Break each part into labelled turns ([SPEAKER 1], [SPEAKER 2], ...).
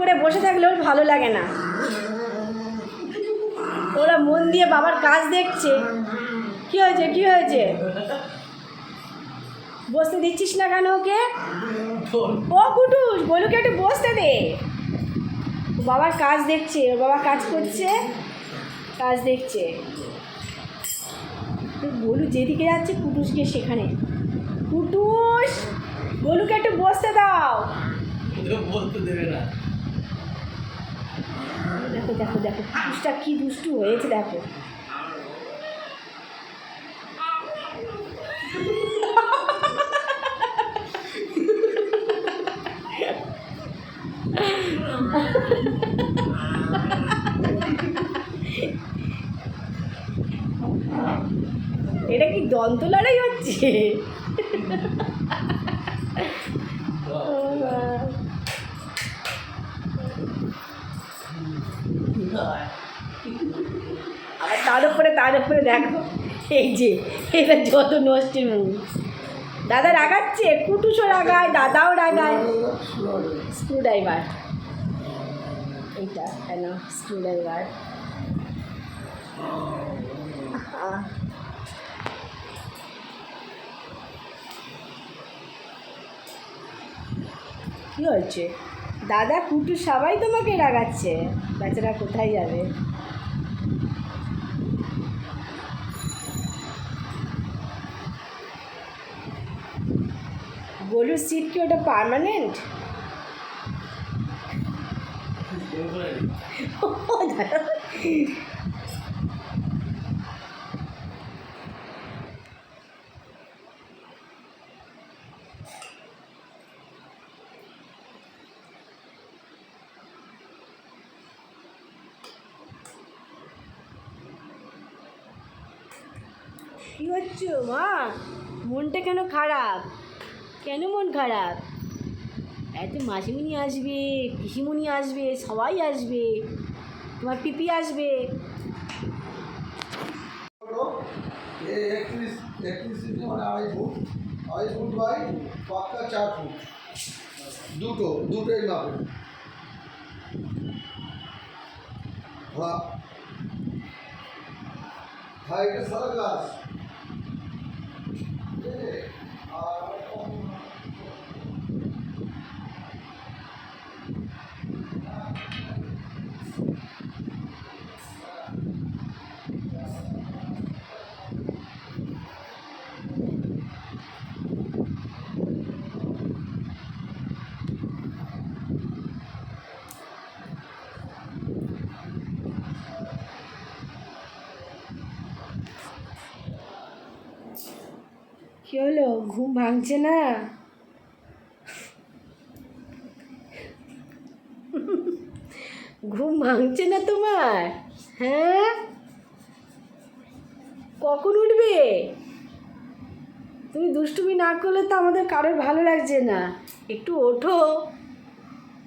[SPEAKER 1] করে বসে থাকলে ওর ভালো লাগে না। ওরা মন দিয়ে বাবার কাজ দেখছে। কি হয়েছে? কি হয়েছে? বসতে দিচ্ছিস না কেন ওকে? ও কুটুস বলুকে একটু বসতে দে। বাবার কাজ দেখছে ওর বাবা কাজ করছে কাজ দেখছে। বলু যেদিকে যাচ্ছে কুটুসকে সেখানে। কুটুস বলুকে একটু বসতে দাও।
[SPEAKER 2] বলতে দেবে না।
[SPEAKER 1] দেখো দেখো দেখো কুটুসটা কি দুষ্টু হয়েছে দেখো। এটা কি দন্ত লড়াই হচ্ছে? তার উপরে তার উপরে দেখো। এই যে, এটা যত নষ্টের মুখ দাদা রাগাচ্ছে, কুটুসও রাগায়, দাদাও রাগায়। স্ক্রু ড্রাইভার এইটা, কেন? স্ক্রু ড্রাইভার কি হয়েছে দাদা কুটু সবাই তোমাকে রাগাচ্ছে। বেচারা কোথায় যাবে? গোলুর সিট কি ওটা পার্মানেন্ট কি হচ্ছে মা? মনটা কেন খারাপ? কেন মন খারাপ? এত মাসিমণি আসবে, পিসিমণি আসবে, সবাই আসবে, তোমার পিপি আসবে।
[SPEAKER 3] দুটো হ্যাঁ। এটা সারা
[SPEAKER 1] কি হলো? ঘুম ভাঙছে না? ঘুম ভাঙছে না তোমার? হ্যাঁ? কখন উঠবে? তুমি দুষ্টুমি না করলে তো আমাদের কারোর ভালো লাগছে না। একটু ওঠো।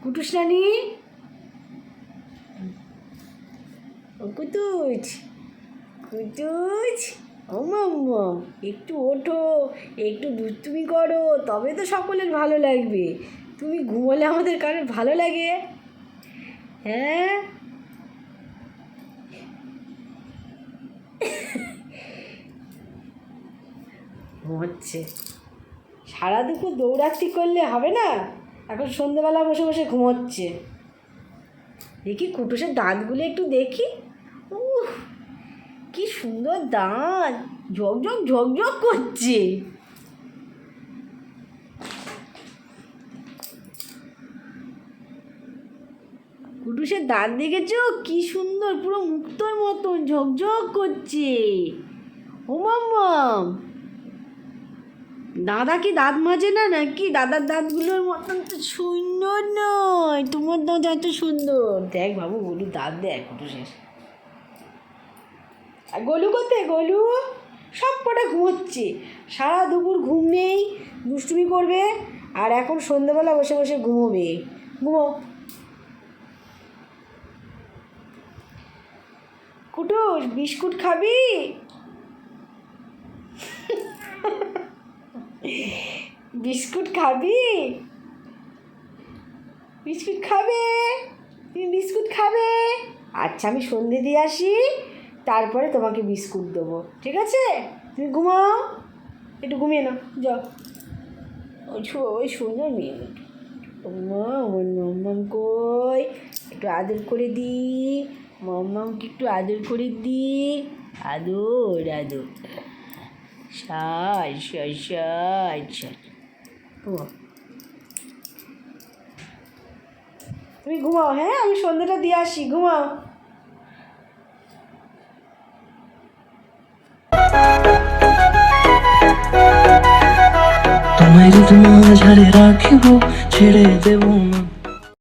[SPEAKER 1] কুটুস নানি ও কুতুজ কুতুজ। মাম্মা একটু ওঠো, একটু দুষ্টুমি করো, তবে তো সকলের ভালো লাগবে। তুমি ঘুমোলে আমাদের কারোর ভালো লাগে? হ্যাঁ? ঘুমোচ্ছে। সারা দুপুর দৌড়াচ্ছি করলে হবে না? এখন সন্ধ্যেবেলা বসে বসে ঘুমোচ্ছে। দেখি কুটুসের দাঁতগুলো একটু দেখি। উহ! কি সুন্দর দাঁত। ঝকঝক ঝকঝক করছে। কুটুসের দাঁত দেখেছ? কি সুন্দর, পুরো মুক্তর মতন ঝকঝক করছে। ও মাম্মাম দাদা কি দাঁত মাজে না নাকি? দাদার দাঁতগুলোর মতন তো সুন্দর নয়। তোমার দাঁত এত সুন্দর। দেখ বাবু বলু দাঁত দেখ কুটুসের। গলু কোথায়? গলু, সব কটা ঘুমোচ্ছে। সারা দুপুর ঘুম নেই, দুষ্টুমি করবে, আর এখন সন্ধ্যেবেলা বসে বসে ঘুমোবে। ঘুমো। কুটুস, বিস্কুট খাবি? বিস্কুট খাবি? বিস্কুট খাবে? তুমি বিস্কুট খাবে? আচ্ছা আমি সন্ধে দিয়ে আসি। তারপরে তোমাকে বিস্কুট দেবো, ঠিক আছে? তুমি ঘুমাও। একটু ঘুমিয়ে নাও, যাও। ওই ওই সুন্দর মেয়ে মা আমার মাম্মাম কই? একটু আদর করে দি। মাম্মামকে একটু আদর করে দি। আদর আদর। সাজ সাজ সাজ সাজ। তুমি ঘুমাও হ্যাঁ? আমি সন্ধ্যাটা দিয়ে আসি, ঘুমাও।
[SPEAKER 4] তোমায় যদি মাঝারে রাখিব ছেড়ে দেব না।